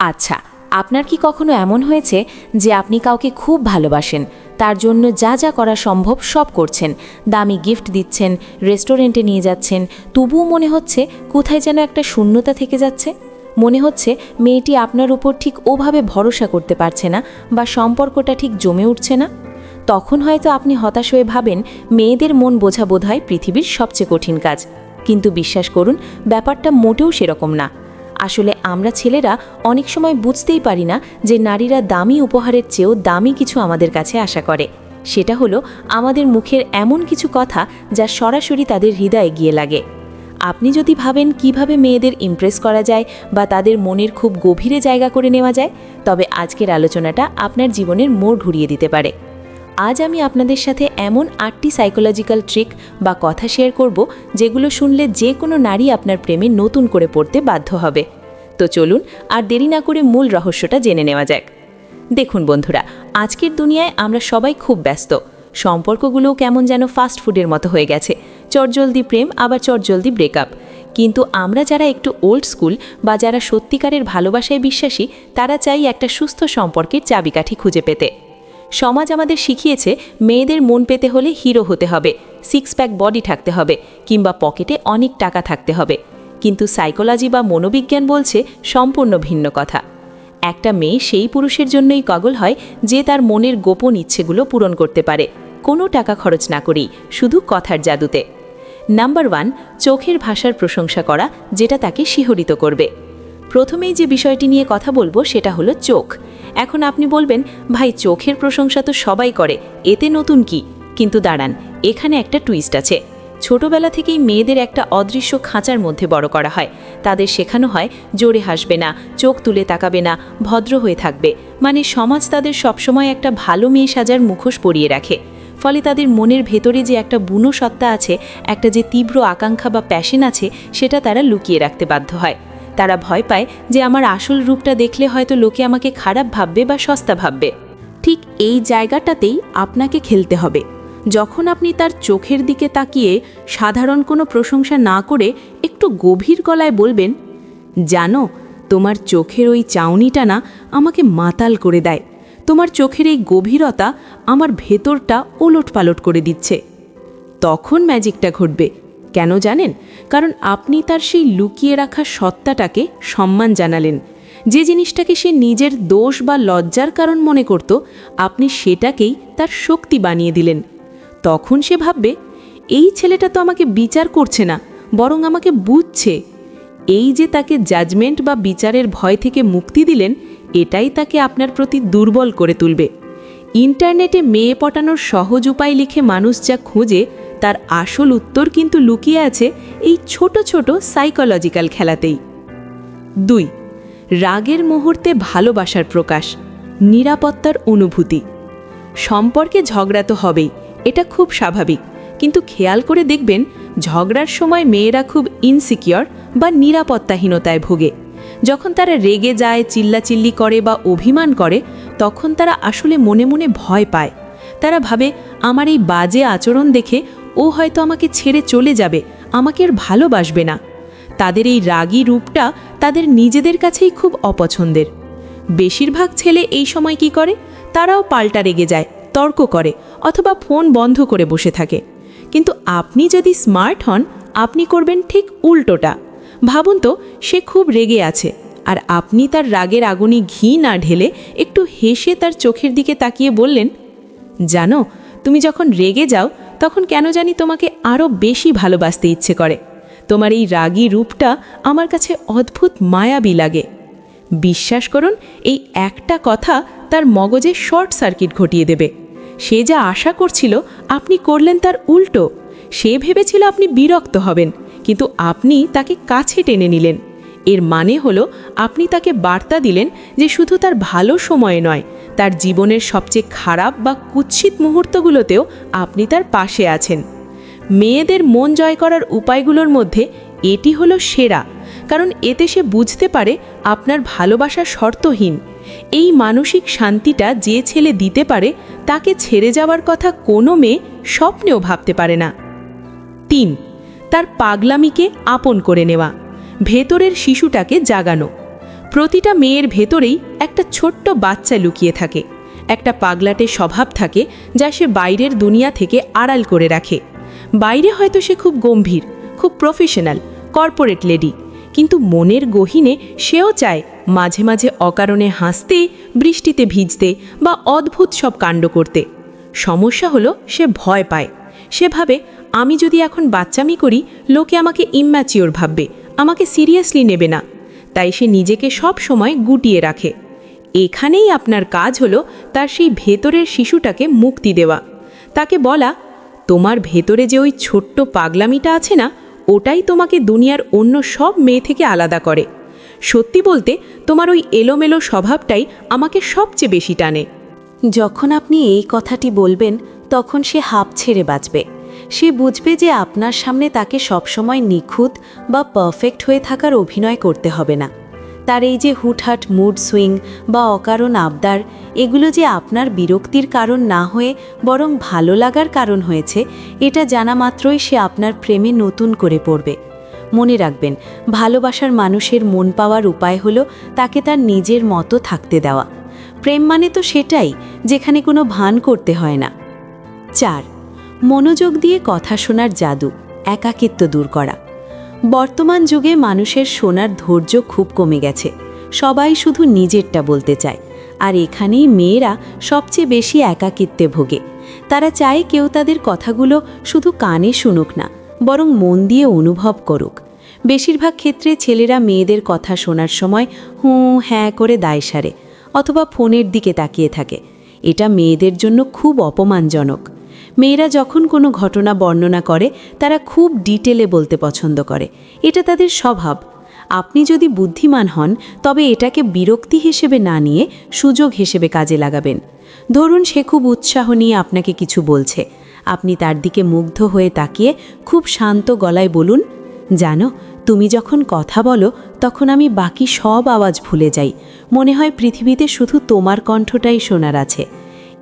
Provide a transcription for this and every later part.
আচ্ছা আপনার কি কখনো এমন হয়েছে যে আপনি কাউকে খুব ভালোবাসেন, তার জন্য যা যা করা সম্ভব সব করছেন, দামি গিফট দিচ্ছেন রেস্টুরেন্টে নিয়ে যাচ্ছেন, তবুও মনে হচ্ছে কোথায় যেন একটা শূন্যতা থেকে যাচ্ছে? মনে হচ্ছে মেয়েটি আপনার উপর ঠিক ওভাবে ভরসা করতে পারছে না বা সম্পর্কটা ঠিক জমে উঠছে না? তখন হয়তো আপনি হতাশ হয়ে ভাবেন মেয়েদের মন বোঝা বোধ হয় পৃথিবীর সবচেয়ে কঠিন কাজ। কিন্তু বিশ্বাস করুন, ব্যাপারটা মোটেও সেরকম না। আসলে আমরা ছেলেরা অনেক সময় বুঝতেই পারি না যে নারীরা দামি উপহারের চেয়েও দামি কিছু আমাদের কাছে আশা করে। সেটা হলো আমাদের মুখের এমন কিছু কথা যা সরাসরি তাদের হৃদয়ে গিয়ে লাগে। আপনি যদি ভাবেন কীভাবে মেয়েদের ইমপ্রেস করা যায় বা তাদের মনের খুব গভীরে জায়গা করে নেওয়া যায়, তবে আজকের আলোচনাটা আপনার জীবনের মোড় ঘুরিয়ে দিতে পারে। আজ আমি আপনাদের সাথে এমন আটটি সাইকোলজিক্যাল ট্রিক বা কথা শেয়ার করব, যেগুলো শুনলে যে কোনো নারী আপনার প্রেমে নতুন করে পড়তে বাধ্য হবে। তো চলুন, আর দেরি না করে মূল রহস্যটা জেনে নেওয়া যাক। দেখুন বন্ধুরা, আজকের দুনিয়ায় আমরা সবাই খুব ব্যস্ত। সম্পর্কগুলোও কেমন যেন ফাস্ট ফুডের মতো হয়ে গেছে। চটজলদি প্রেম, আবার চটজলদি ব্রেকআপ কিন্তু আমরা যারা একটু ওল্ড স্কুল বা যারা সত্যিকারের ভালোবাসায় বিশ্বাসী, তারা চাই একটা সুস্থ সম্পর্কের চাবিকাঠি খুঁজে পেতে। সমাজ আমাদের শিখিয়েছে মেয়েদের মন পেতে হলে হিরো হতে হবে সিক্স প্যাক বডি থাকতে হবে, কিংবা পকেটে অনেক টাকা থাকতে হবে। কিন্তু সাইকোলজি বা মনোবিজ্ঞান বলছে সম্পূর্ণ ভিন্ন কথা। একটা মেয়ে সেই পুরুষের জন্যই কগল হয় যে তার মনের গোপন ইচ্ছেগুলো পূরণ করতে পারে। কোনো টাকা খরচ না করেই, শুধু কথার জাদুতে। নাম্বার ওয়ান চোখের ভাষার প্রশংসা করা, যেটা তাকে শিহরিত করবে। প্রথমেই যে বিষয়টি নিয়ে কথা বলব, সেটা হলো চোখ। এখন আপনি বলবেন, ভাই, চোখের প্রশংসা তো সবাই করে, এতে নতুন কি? কিন্তু দাঁড়ান, এখানে একটা টুইস্ট আছে। ছোটবেলা থেকেই মেয়েদের একটা অদৃশ্য খাঁচার মধ্যে বড় করা হয়। তাদের শেখানো হয়, জোরে হাসবে না, চোখ তুলে তাকাবে না, ভদ্র হয়ে থাকবে। মানে সমাজ তাদের সবসময় একটা ভালো মেয়ে সাজার মুখোশ পরিয়ে রাখে। ফলে তাদের মনের ভেতরে যে একটা বুনো সত্তা আছে, একটা যে তীব্র আকাঙ্ক্ষা বা প্যাশন আছে, সেটা তারা লুকিয়ে রাখতে বাধ্য হয়। তারা ভয় পায় যে আমার আসল রূপটা দেখলে হয়তো লোকে আমাকে খারাপ ভাববে বা সস্তা ভাববে। ঠিক এই জায়গাটাতেই আপনাকে খেলতে হবে। যখন আপনি তার চোখের দিকে তাকিয়ে সাধারণ কোনো প্রশংসা না করে একটু গভীর গলায় বলবেন, জানো, তোমার চোখের ওই চাউনিটা না আমাকে মাতাল করে দেয়। তোমার চোখের এই গভীরতা আমার ভেতরটা ওলট পালট করে দিচ্ছে। তখন ম্যাজিকটা ঘটবে। কেন জানেন? কারণ আপনি তার সেই লুকিয়ে রাখা সত্তাটাকে সম্মান জানালেন। যে জিনিসটাকে সে নিজের দোষ বা লজ্জার কারণ মনে করত, আপনি সেটাকেই তার শক্তি বানিয়ে দিলেন। তখন সে ভাববে, এই ছেলেটা তো আমাকে বিচার করছে না, বরং আমাকে বুঝছে। এই যে তাকে জাজমেন্ট বা বিচারের ভয় থেকে মুক্তি দিলেন, এটাই তাকে আপনার প্রতি দুর্বল করে তুলবে। ইন্টারনেটে মেয়ে পটানোর সহজ উপায় লিখে মানুষ যা খোঁজে তার আসল উত্তর কিন্তু লুকিয়ে আছে এই ছোট ছোট সাইকোলজিক্যাল খেলাতেই। দুই, রাগের মুহূর্তে ভালোবাসার প্রকাশ, নিরাপত্তার অনুভূতি। সম্পর্কে ঝগড়া তো হবেই, এটা খুব স্বাভাবিক। কিন্তু খেয়াল করে দেখবেন, ঝগড়ার সময় মেয়েরা খুব ইনসিকিওর বা নিরাপত্তাহীনতায় ভোগে। যখন তারা রেগে যায়, চিল্লাচিল্লি করে বা অভিমান করে, তখন তারা আসলে মনে মনে ভয় পায়। তারা ভাবে, আমার এই বাজে আচরণ দেখে ও হয়তো আমাকে ছেড়ে চলে যাবে, আমাকে আর ভালোবাসবে না। তাদের এই রাগী রূপটা তাদের নিজেদের কাছেই খুব অপছন্দের। বেশিরভাগ ছেলে এই সময় কি করে? তারাও পাল্টা রেগে যায়, তর্ক করে, অথবা ফোন বন্ধ করে বসে থাকে। কিন্তু আপনি যদি স্মার্ট হন, আপনি করবেন ঠিক উল্টোটা। ভাবুন তো, সে খুব রেগে আছে, আর আপনি তার রাগের আগুনে ঘি না ঢেলে একটু হেসে তার চোখের দিকে তাকিয়ে বললেন, জানো তুমি যখন রেগে যাও, তখন কেন জানি তোমাকে আরও বেশি ভালোবাসতে ইচ্ছে করে। তোমার এই রাগী রূপটা আমার কাছে অদ্ভুত মায়াবী লাগে। বিশ্বাস করুন, এই একটা কথা তার মগজে শর্ট সার্কিট ঘটিয়ে দেবে। সে যা আশা করছিল আপনি করলেন তার উল্টো। সে ভেবেছিল আপনি বিরক্ত হবেন, কিন্তু আপনি তাকে কাছে টেনে নিলেন। এর মানে হলো, আপনি তাকে বার্তা দিলেন যে শুধু তার ভালো সময়ে নয়, তার জীবনের সবচেয়ে খারাপ বা কুৎসিত মুহূর্তগুলোতেও আপনি তার পাশে আছেন। মেয়েদের মন জয় করার উপায়গুলোর মধ্যে এটি হলো সেরা, কারণ এতে সে বুঝতে পারে আপনার ভালোবাসা শর্তহীন। এই মানসিক শান্তিটা যে ছেলে দিতে পারে, তাকে ছেড়ে যাওয়ার কথা কোনো মেয়ে স্বপ্নেও ভাবতে পারে না। তিন, তার পাগলামিকে আপন করে নেওয়া। ভেতরের শিশুটাকে জাগানো। প্রতিটা মেয়ের ভেতরেই একটা ছোট্ট বাচ্চা লুকিয়ে থাকে। একটা পাগলাটে স্বভাব থাকে যা সে বাইরের দুনিয়া থেকে আড়াল করে রাখে। বাইরে হয়তো সে খুব গম্ভীর, খুব প্রফেশনাল কর্পোরেট লেডি কিন্তু মনের গহীনে সেও চায় মাঝে মাঝে অকারণে হাসতে, বৃষ্টিতে ভিজতে বা অদ্ভুত সব কাণ্ড করতে। সমস্যা হলো সে ভয় পায়। সে ভাবে, আমি যদি এখন বাচ্চামি করি, লোকে আমাকে ইম্যাচিওর ভাববে আমাকে সিরিয়াসলি নেবে না। তাই সে নিজেকে সব সময় গুটিয়ে রাখে। এখানেই আপনার কাজ হলো তার সেই ভেতরের শিশুটাকে মুক্তি দেওয়া। তাকে বলা, তোমার ভেতরে যে ওই ছোট্ট পাগলামিটা আছে না, ওটাই তোমাকে দুনিয়ার অন্য সব মেয়ে থেকে আলাদা করে। সত্যি বলতে, তোমার ওই এলোমেলো স্বভাবটাই আমাকে সবচেয়ে বেশি টানে। যখন আপনি এই কথাটি বলবেন, তখন সে হাঁপ ছেড়ে বাঁচবে। সে বুঝবে যে আপনার সামনে তাকে সবসময় নিখুঁত বা পারফেক্ট হয়ে থাকার অভিনয় করতে হবে না। তার এই যে হুটহাট মুড সুইং বা অকারণ আবদার, এগুলো যে আপনার বিরক্তির কারণ না হয়ে বরং ভালো লাগার কারণ হয়েছে, এটা জানা মাত্রই সে আপনার প্রেমে নতুন করে পড়বে। মনে রাখবেন, ভালোবাসার মানুষের মন পাওয়ার উপায় হলো তাকে তার নিজের মতো থাকতে দেওয়া। প্রেম মানে তো সেটাই, যেখানে কোনো ভান করতে হয় না। চার মনোযোগ দিয়ে কথা শোনার জাদু, একাকিত্ব দূর করা। বর্তমান যুগে মানুষের শোনার ধৈর্য খুব কমে গেছে। সবাই শুধু নিজেরটা বলতে চায়। আর এখানেই মেয়েরা সবচেয়ে বেশি একাকিত্বে ভোগে। তারা চায় কেউ তাদের কথাগুলো শুধু কানে শুনুক না, বরং মন দিয়ে অনুভব করুক। বেশিরভাগ ক্ষেত্রে ছেলেরা মেয়েদের কথা শোনার সময় হুঁ হ্যাঁ করে দায় সারে, অথবা ফোনের দিকে তাকিয়ে থাকে। এটা মেয়েদের জন্য খুব অপমানজনক। মেয়েরা যখন কোনো ঘটনা বর্ণনা করে, তারা খুব ডিটেলে বলতে পছন্দ করে। এটা তাদের স্বভাব। আপনি যদি বুদ্ধিমান হন, তবে এটাকে বিরক্তি হিসেবে না নিয়ে সুযোগ হিসেবে কাজে লাগাবেন। ধরুন সে খুব উৎসাহ নিয়ে আপনাকে কিছু বলছে। আপনি তার দিকে মুগ্ধ হয়ে তাকিয়ে খুব শান্ত গলায় বলুন, জানো, তুমি যখন কথা বলো, তখন আমি বাকি সব আওয়াজ ভুলে যাই। মনে হয় পৃথিবীতে শুধু তোমার কণ্ঠটাই শোনার আছে।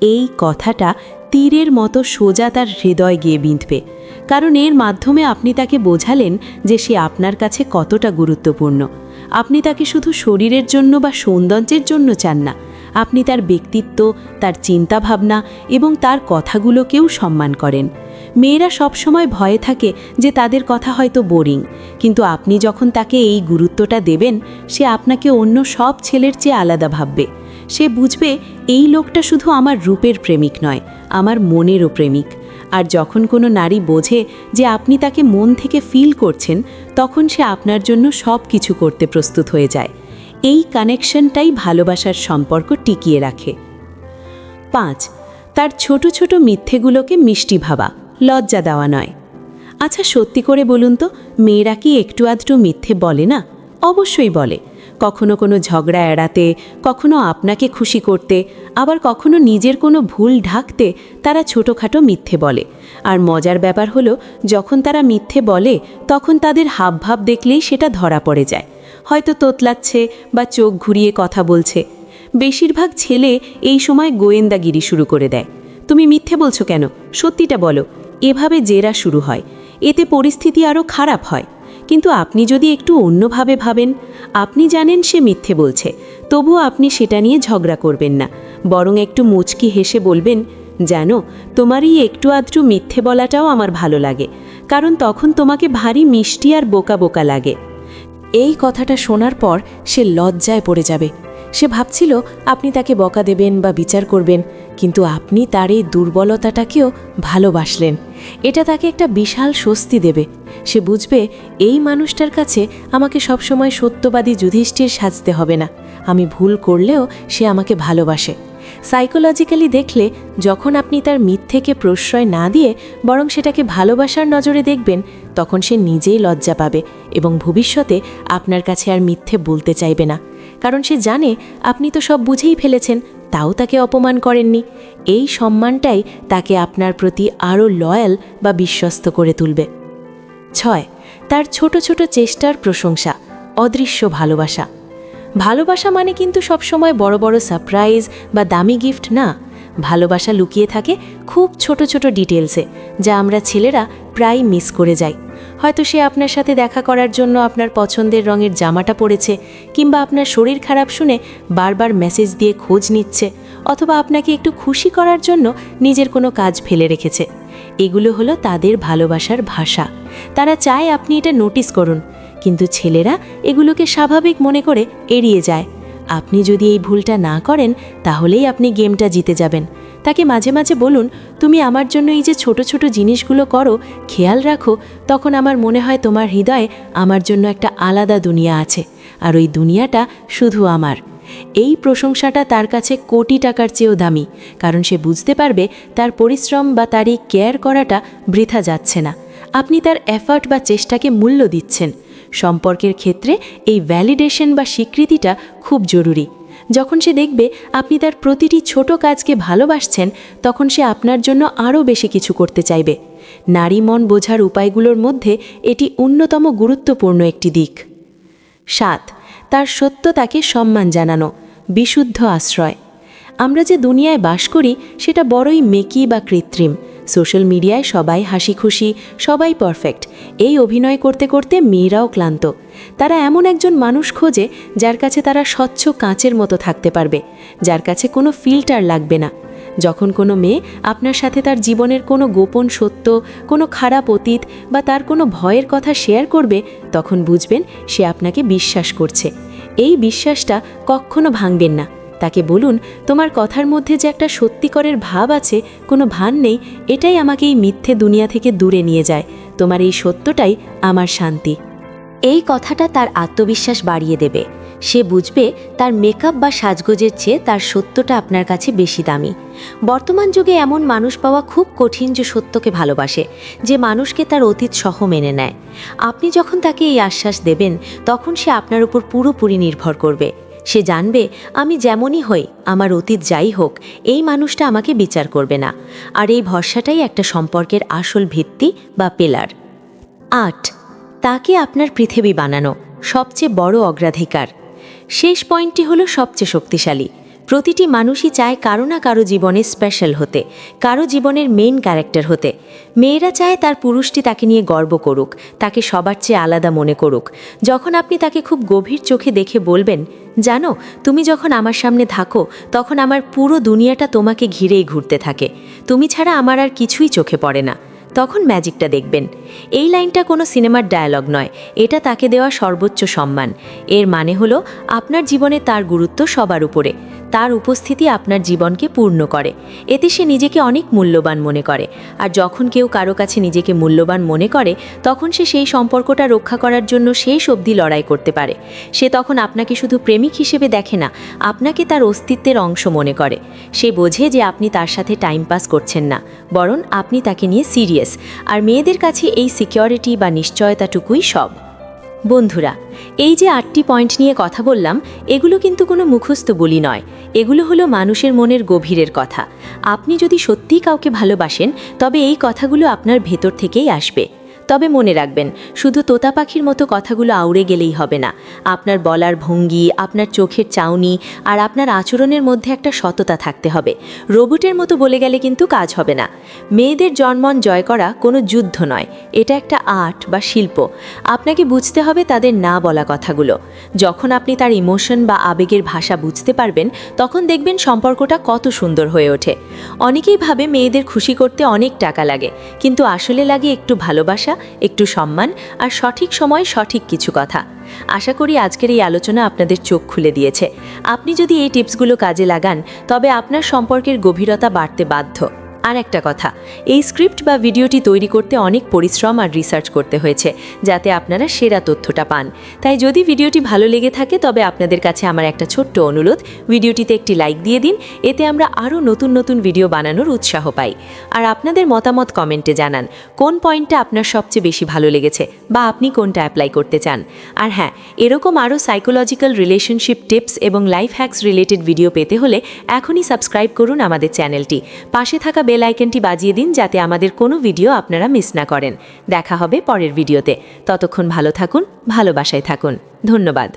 এই কথাটা তীরের মতো সোজা তার হৃদয় গিয়ে বিঁধবে। কারণ এর মাধ্যমে আপনি তাকে বোঝালেন যে সে আপনার কাছে কতটা গুরুত্বপূর্ণ। আপনি তাকে শুধু শরীরের জন্য বা সৌন্দর্যের জন্য চান না। আপনি তার ব্যক্তিত্ব, তার চিন্তাভাবনা এবং তার কথাগুলোকেও সম্মান করেন। মেয়েরা সবসময় ভয়ে থাকে যে তাদের কথা হয়তো বোরিং, কিন্তু আপনি যখন তাকে এই গুরুত্বটা দেবেন, সে আপনাকে অন্য সব ছেলের চেয়ে আলাদা ভাববে। সে বুঝবে এই লোকটা শুধু আমার রূপের প্রেমিক নয়, আমার মনেরও প্রেমিক। আর যখন কোনো নারী বোঝে যে আপনি তাকে মন থেকে ফিল করছেন, তখন সে আপনার জন্য সব কিছু করতে প্রস্তুত হয়ে যায়। এই কানেকশনটাই ভালোবাসার সম্পর্ক টিকিয়ে রাখে। পাঁচ, তার ছোট ছোট মিথ্যেগুলোকে মিষ্টি ভাবা, লজ্জা দেওয়া নয়। আচ্ছা সত্যি করে বলুন তো, মেয়েরা কি একটু আধটু মিথ্যে বলে না? অবশ্যই বলে। কখনো কোনো ঝগড়া এড়াতে, কখনো আপনাকে খুশি করতে, আবার কখনো নিজের কোনো ভুল ঢাকতে তারা ছোটোখাটো মিথ্যে বলে। আর মজার ব্যাপার হলো, যখন তারা মিথ্যে বলে, তখন তাদের হাবভাব দেখলেই সেটা ধরা পড়ে যায়। হয়তো তোতলাচ্ছে বা চোখ ঘুরিয়ে কথা বলছে। বেশিরভাগ ছেলে এই সময় গোয়েন্দাগিরি শুরু করে দেয়। তুমি মিথ্যে বলছো কেন? সত্যিটা বলো। এভাবে জেরা শুরু হয়। এতে পরিস্থিতি আরও খারাপ হয়। কিন্তু আপনি যদি একটু অন্যভাবে ভাবেন, আপনি জানেন সে মিথ্যে বলছে, তবুও আপনি সেটা নিয়ে ঝগড়া করবেন না। বরং একটু মুচকি হেসে বলবেন, জানো, তোমার এই একটু আধটু মিথ্যে বলাটাও আমার ভালো লাগে, কারণ তখন তোমাকে ভারী মিষ্টি আর বোকা বোকা লাগে। এই কথাটা শোনার পর সে লজ্জায় পড়ে যাবে। সে ভাবছিল আপনি তাকে বকা দেবেন বা বিচার করবেন, কিন্তু আপনি তার এই দুর্বলতাটাকেও ভালোবাসলেন। এটা তাকে একটা বিশাল স্বস্তি দেবে। সে বুঝবে এই মানুষটার কাছে আমাকে সবসময় সত্যবাদী যুধিষ্ঠির সাজতে হবে না। আমি ভুল করলেও সে আমাকে ভালোবাসে। সাইকোলজিক্যালি দেখলে যখন আপনি তার মিথ্যেকে প্রশ্রয় না দিয়ে বরং সেটাকে ভালোবাসার নজরে দেখবেন, তখন সে নিজেই লজ্জা পাবে এবং ভবিষ্যতে আপনার কাছে আর মিথ্যে বলতে চাইবে না। কারণ সে জানে আপনি তো সব বুঝেই ফেলেছেন, তাও তাকে অপমান করেননি। এই সম্মানটাই তাকে আপনার প্রতি আরও লয়াল বা বিশ্বস্ত করে তুলবে। ছয়, তার ছোট ছোট চেষ্টার প্রশংসা, অদৃশ্য ভালোবাসা। ভালোবাসা মানে কিন্তু সবসময় বড় বড় সারপ্রাইজ বা দামি গিফট না। ভালোবাসা লুকিয়ে থাকে খুব ছোট ছোট ডিটেলসে যা আমরা ছেলেরা প্রায় মিস করে যাই। হয়তো সে আপনার সাথে দেখা করার জন্য আপনার পছন্দের রঙের জামাটা পরেছে, কিংবা আপনার শরীর খারাপ শুনে বারবার মেসেজ দিয়ে খোঁজ নিচ্ছে, অথবা আপনাকে একটু খুশি করার জন্য নিজের কোনো কাজ ফেলে রেখেছে। এগুলো হলো তাদের ভালোবাসার ভাষা। তারা চায় আপনি এটা নোটিস করুন, কিন্তু ছেলেরা এগুলোকে স্বাভাবিক মনে করে এড়িয়ে যায়। আপনি যদি এই ভুলটা না করেন, তাহলেই আপনি গেমটা জিতে যাবেন। তাকে মাঝে মাঝে বলুন, তুমি আমার জন্য এই যে ছোট ছোট জিনিসগুলো করো, খেয়াল রাখো, তখন আমার মনে হয় তোমার হৃদয়ে আমার জন্য একটা আলাদা দুনিয়া আছে, আর ওই দুনিয়াটা শুধু আমার। এই প্রশংসাটা তার কাছে কোটি টাকার চেয়েও দামি, কারণ সে বুঝতে পারবে তার পরিশ্রম বা তার এই কেয়ার করাটা বৃথা যাচ্ছে না। আপনি তার এফার্ট বা চেষ্টাকে মূল্য দিচ্ছেন। সম্পর্কের ক্ষেত্রে এই ভ্যালিডেশন বা স্বীকৃতিটা খুব জরুরি। যখন সে দেখবে আপনি তার প্রতিটি ছোট কাজকে ভালোবাসছেন, তখন সে আপনার জন্য আরও বেশি কিছু করতে চাইবে। নারী মন বোঝার উপায়গুলোর মধ্যে এটি অন্যতম গুরুত্বপূর্ণ একটি দিক। সাত, তার সত্যতাকে সম্মান জানানো, বিশুদ্ধ আশ্রয়। আমরা যে দুনিয়ায় বাস করি, সেটা বড়ই মেকি বা কৃত্রিম। সোশ্যাল মিডিয়ায় সবাই হাসি খুশি সবাই পারফেক্ট এই অভিনয় করতে করতে মেয়েরাও ক্লান্ত। তারা এমন একজন মানুষ খোঁজে যার কাছে তারা স্বচ্ছ কাঁচের মতো থাকতে পারবে, যার কাছে কোনো ফিল্টার লাগবে না। যখন কোনো মেয়ে আপনার সাথে তার জীবনের কোনো গোপন সত্য, কোনো খারাপ অতীত বা তার কোনো ভয়ের কথা শেয়ার করবে, তখন বুঝবেন সে আপনাকে বিশ্বাস করছে। এই বিশ্বাসটা কখনো ভাঙবেন না। তাকে বলুন, তোমার কথার মধ্যে যে একটা সত্যিকরের ভাব আছে, কোনো ভান নেই, এটাই আমাকে এই মিথ্যে দুনিয়া থেকে দূরে নিয়ে যায়। তোমার এই সত্যটাই আমার শান্তি। এই কথাটা তার আত্মবিশ্বাস বাড়িয়ে দেবে। সে বুঝবে তার মেকআপ বা সাজগোজের চেয়ে তার সত্যটা আপনার কাছে বেশি দামি। বর্তমান যুগে এমন মানুষ পাওয়া খুব কঠিন যে সত্যকে ভালোবাসে, যে মানুষকে তার অতীত সহ মেনে নেয়। আপনি যখন তাকে এই আশ্বাস দেবেন, তখন সে আপনার উপর পুরোপুরি নির্ভর করবে। সে জানবে, আমি যেমনই হই, আমার অতীত যাই হোক, এই মানুষটা আমাকে বিচার করবে না। আর এই ভরসাটাই একটা সম্পর্কের আসল ভিত্তি বা পেলার। আট, তাকে আপনার পৃথিবী বানানো সবচেয়ে বড় অগ্রাধিকার। শেষ পয়েন্টটি হলো সবচেয়ে শক্তিশালী। প্রতিটি মানুষই চায় কারও না কারও জীবনে স্পেশাল হতে, কারও জীবনের মেইন ক্যারেক্টার হতে। মেয়েরা চায় তার পুরুষটি তাকে নিয়ে গর্ব করুক, তাকে সবার চেয়ে আলাদা মনে করুক। যখন আপনি তাকে খুব গভীর চোখে দেখে বলবেন জানো, তুমি যখন আমার সামনে থাকো, তখন আমার পুরো দুনিয়াটা তোমাকে ঘিরেই ঘুরতে থাকে। তুমি ছাড়া আমার আর কিছুই চোখে পড়ে না। তখন ম্যাজিকটা দেখবেন। এই লাইনটা কোনো সিনেমার ডায়ালগ নয়, এটা তাকে দেওয়া সর্বোচ্চ সম্মান। এর মানে হলো, আপনার জীবনে তার গুরুত্ব সবার উপরে। তার উপস্থিতি আপনার জীবনকে পূর্ণ করে। এতে সে নিজেকে অনেক মূল্যবান মনে করে। আর যখন কেউ কারও কাছে নিজেকে মূল্যবান মনে করে, তখন সে সেই সম্পর্কটা রক্ষা করার জন্য শেষ অবধি লড়াই করতে পারে। সে তখন আপনাকে শুধু প্রেমিক হিসেবে দেখে না, আপনাকে তার অস্তিত্বের অংশ মনে করে। সে বোঝে যে আপনি তার সাথে টাইম পাস করছেন না, বরং আপনি তাকে নিয়ে সিরিয়াস। আর মেয়েদের কাছে এই সিকিউরিটি বা নিশ্চয়তাটুকুই সব। বন্ধুরা, এই যে আটটি পয়েন্ট নিয়ে কথা বললাম, এগুলো কিন্তু কোনো মুখস্থ বলি নয়। এগুলো হলো মানুষের মনের গভীরের কথা। আপনি যদি সত্যিই কাউকে ভালোবাসেন, তবে এই কথাগুলো আপনার ভেতর থেকেই আসবে। তবে মনে রাখবেন, শুধু তোতা পাখির মতো কথাগুলো আউড়ে গেলেই হবে না। আপনার বলার ভঙ্গি, আপনার চোখের চাউনি আর আপনার আচরণের মধ্যে একটা সততা থাকতে হবে। রোবটের মতো বলে গেলে কিন্তু কাজ হবে না। মেয়েদের জন্মন জয় করা কোনো যুদ্ধ নয়, এটা একটা আর্ট বা শিল্প। আপনাকে বুঝতে হবে তাদের না বলা কথাগুলো। যখন আপনি তার ইমোশন বা আবেগের ভাষা বুঝতে পারবেন, তখন দেখবেন সম্পর্কটা কত সুন্দর হয়ে ওঠে। অনেকেই ভাবে মেয়েদের খুশি করতে অনেক টাকা লাগে, কিন্তু আসলে লাগে একটু ভালোবাসা একটু সম্মান আর সঠিক সময় সঠিক কিছু কথা। আশা করি আজকের এই আলোচনা আপনাদের চোখ খুলে দিয়েছে। আপনি যদি এই টিপসগুলো কাজে লাগান, তবে আপনার সম্পর্কের গভীরতা বাড়তে বাধ্য। আর একটা কথা, এই স্ক্রিপ্ট বা ভিডিওটি তৈরি করতে অনেক পরিশ্রম আর রিসার্চ করতে হয়েছে, যাতে আপনারা সেরা তথ্যটা পান। তাই যদি ভিডিওটি ভালো লেগে থাকে, তবে আপনাদের কাছে আমার একটা ছোট্ট অনুরোধ, ভিডিওটিতে একটি লাইক দিয়ে দিন, এতে আমরা আরও নতুন নতুন ভিডিও বানানোর উৎসাহ পাই। আর আপনাদের মতামত কমেন্টে জানান, কোন পয়েন্টটা আপনার সবচেয়ে বেশি ভালো লেগেছে, বা আপনি কোনটা অ্যাপ্লাই করতে চান। আর হ্যাঁ এরকম আরও সাইকোলজিক্যাল রিলেশনশিপ টিপস এবং লাইফ হ্যাক্স রিলেটেড ভিডিও পেতে হলে এখনই সাবস্ক্রাইব করুন আমাদের চ্যানেলটি পাশে থাকা বেল আইকনটি বাজিয়ে দিন যাতে আমাদের কোনো ভিডিও আপনারা মিস না করেন। দেখা হবে পরের ভিডিওতে। ততক্ষণ ভালো থাকুন, ভালোবাসায় থাকুন। ধন্যবাদ।